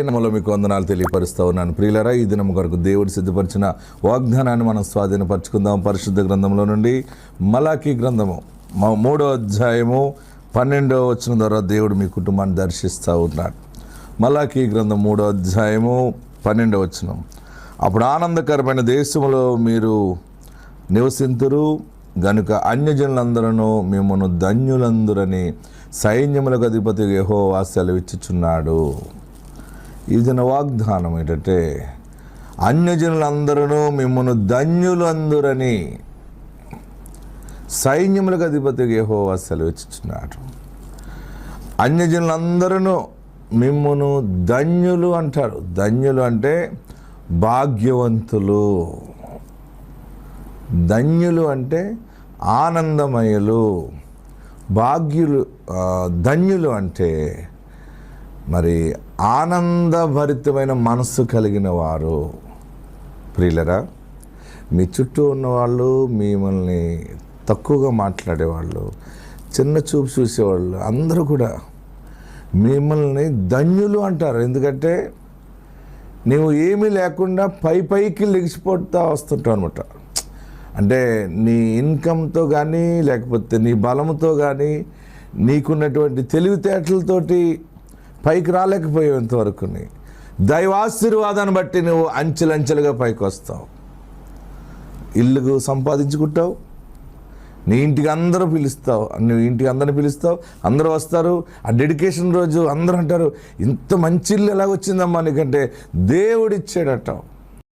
నమ్మలో మీకు వందనాలు తెలియపరుస్తూ ఉన్నాను. ప్రియులరా ఈ దినం కొరకు దేవుడు సిద్ధపరిచిన వాగ్దానాన్ని మనం స్వాధీనపరచుకుందాం. పరిశుద్ధ గ్రంథంలో నుండి మలాఖీ గ్రంథము మా- మూడో అధ్యాయము పన్నెండో వచ్చిన ద్వారా దేవుడు మీ కుటుంబాన్ని దర్శిస్తూ ఉన్నాడు. మలాఖీ గ్రంథం మూడో అధ్యాయము పన్నెండో వచనం. అప్పుడు ఆనందకరమైన దేశంలో మీరు నివసింతురు గనుక అన్యజనులందరూ మిమ్మల్ని ధన్యులందరని సైన్యములకు అధిపతి యహో వాస్యాలు ఇచ్చుచున్నాడు ఇదిన వాగ్దానం ఏంటంటే అన్యజనులందరూ మిమ్మల్ని ధన్యులందరని సైన్యములకు అధిపతి యహోవా సెలవిచ్చుచున్నాడు. అన్యజనులందరూ మిమ్మును ధన్యులు అంటారు. ధన్యులు అంటే భాగ్యవంతులు. ధన్యులు అంటే ఆనందమయులు. భాగ్యులు ధన్యులు అంటే మరి ఆనందభరితమైన మనస్సు కలిగిన వారు ప్రియులరా మీ చుట్టూ ఉన్నవాళ్ళు మిమ్మల్ని తక్కువగా మాట్లాడేవాళ్ళు చిన్న చూపు చూసేవాళ్ళు అందరూ కూడా మిమ్మల్ని ధన్యులు అంటారు. ఎందుకంటే నీవు ఏమీ లేకుండా పై పైకి లెగిసిపోతా వస్తుంటావు అనమాట అంటే నీ ఇన్కమ్తో కానీ లేకపోతే నీ బలంతో కానీ నీకున్నటువంటి తెలివితేటలతోటి పైకి రాలేకపోయావు ఇంతవరకు దైవాశీర్వాదాన్ని బట్టి నువ్వు అంచెలంచెలుగా పైకి వస్తావు ఇల్లు సంపాదించుకుంటావు. నీ ఇంటికి అందరూ పిలుస్తావు. నువ్వు ఇంటికి అందరిని పిలుస్తావు. అందరూ వస్తారు. ఆ డెడికేషన్ రోజు అందరూ అంటారు ఇంత మంచి ఇల్లు ఎలా వచ్చిందమ్మా నీకంటే? దేవుడు